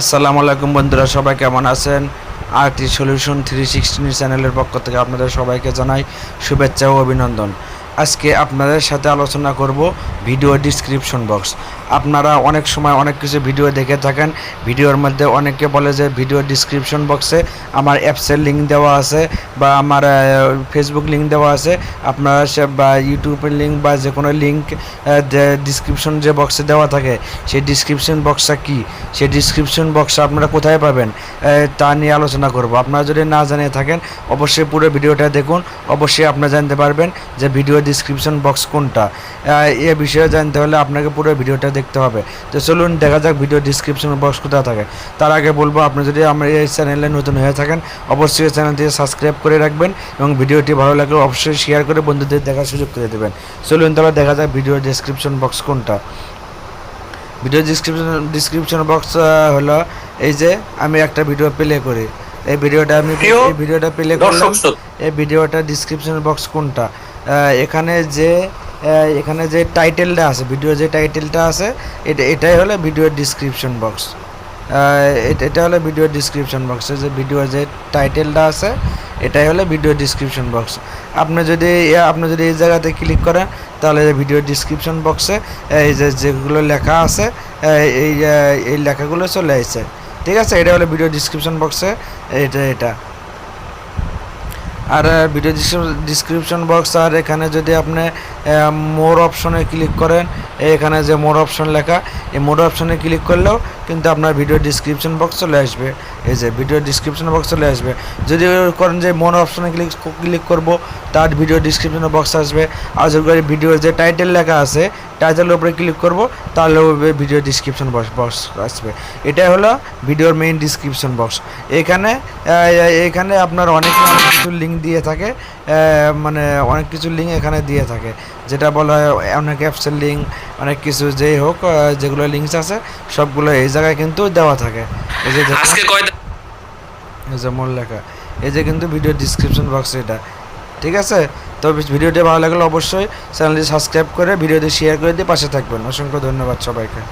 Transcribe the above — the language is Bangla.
আসসালামু আলাইকুম বন্ধুরা, সবাই কেমন আছেন? আরটি সলিউশন থ্রি সিক্সটিন চ্যানেলের পক্ষ থেকে আপনাদের সবাইকে জানাই শুভেচ্ছা ও অভিনন্দন। আজকে আপনাদের সাথে আলোচনা করব ভিডিও ডিসক্রিপশন বক্স আপনারা অনেক সময় অনেক কিছু ভিডিও দেখে থাকেন। ভিডিওর মধ্যে অনেকে বলে যে ভিডিও ডিসক্রিপশন বক্সে আমার অ্যাপসের লিঙ্ক দেওয়া আছে বা আমার ফেসবুক লিঙ্ক দেওয়া আছে। আপনারা সে, বা ইউটিউবের লিঙ্ক বা যে কোনো লিঙ্ক ডিসক্রিপশন যে বক্সে দেওয়া থাকে, সেই ডিসক্রিপশন বক্সটা কি? সেই ডিসক্রিপশন বক্সটা আপনারা কোথায় পাবেন? তা নিয়ে আলোচনা করব। আপনারা যদি না জানিয়ে থাকেন, অবশ্যই পুরো ভিডিওটা দেখুন। অবশ্যই আপনারা জানতে পারবেন যে ভিডিও ডিসক্রিপশন বক্স কোনটা? এ বিষয়ে জানতে হলে আপনাকে পুরো ভিডিওটা দেখতে হবে। তো চলুন দেখা যাক ভিডিও ডিসক্রিপশন বক্স কোথায় থাকে। তার আগে বলব, আপনি যদি আমার এই চ্যানেলে নতুন হয়ে থাকেন, অবশ্যই চ্যানেলটি সাবস্ক্রাইব করে রাখবেন এবং ভিডিওটি ভালো লাগলে অবশ্যই শেয়ার করে বন্ধুদের দেখার সুযোগ করে দেবেন। চলুন তাহলে দেখা যাক ভিডিও ডিসক্রিপশন বক্স কোনটা। ভিডিও ডিসক্রিপশন ডিসক্রিপশন বক্স হলো এই যে আমি একটা ভিডিও প্লে করি। এই ভিডিওটা আমি এই ভিডিওটা প্লে করলাম। এই ভিডিওটা ডিসক্রিপশন বক্স কোনটা? এখানে যে এখানে যে টাইটেলটা আছে ভিডিও যে টাইটেলটা আছে এটা এটাই হলো ভিডিও ডিসক্রিপশন বক্স এটা হলো ভিডিও ডিসক্রিপশন বক্সে যে ভিডিও যে টাইটেলটা আছে এটাই হলো ভিডিও ডিসক্রিপশন বক্স আপনি যদি আপনি যদি এই জায়গাতে ক্লিক করেন তাহলে ভিডিও ডিসক্রিপশন বক্সে এই যে যেগুলো লেখা আছে এই এই, এই লেখাগুলো চলে আসছে। ঠিক আছে? এটা হলো ভিডিও ডিসক্রিপশন বক্সে এটা এটা। আর ভিডিও ডিসক্রিপশন বক্স আর এখানে যদি আপনি মোর অপশনে ক্লিক করেন এখানে যে মোর অপশন লেখা, এই মোর অপশনে ক্লিক করলেও কিন্তু আপনার ভিডিও ডিসক্রিপশন বক্স চলে আসবে। এই যে ভিডিও ডিসক্রিপশন বক্স চলে আসবে। যদি করেন যে মোর অপশনে ক্লিক ক্লিক করব, তার ভিডিও ডিসক্রিপশন বক্স আসবে। আর যদি ভিডিওর যে টাইটেল লেখা আছে টাইটেলের উপরে ক্লিক করব তাহলে ভিডিও ডিসক্রিপশন বক্স আসবে। এটা হলো ভিডিওর মেইন ডিসক্রিপশন বক্স এখানে এখানে আপনার অনেক কিছু লিঙ্ক দিয়ে থাকে মানে অনেক কিছু লিঙ্ক এখানে দিয়ে থাকে। যেটা বলা হয় অনেক অ্যাপসের লিঙ্ক অনেক কিছু যেই হোক যেগুলো লিঙ্কস আছে সবগুলো এই জায়গায় কিন্তু দেওয়া থাকে। এই যে দেখুন, আজকে এই যে মোর লেখা। এই যে কিন্তু ভিডিও ডিসক্রিপশন বক্স এটা। ঠিক আছে? তো ভিডিওটি ভালো লাগলে অবশ্যই চ্যানেলটি সাবস্ক্রাইব করে ভিডিওটি শেয়ার করে দিয়ে পাশে থাকবেন। অসংখ্য ধন্যবাদ সবাইকে।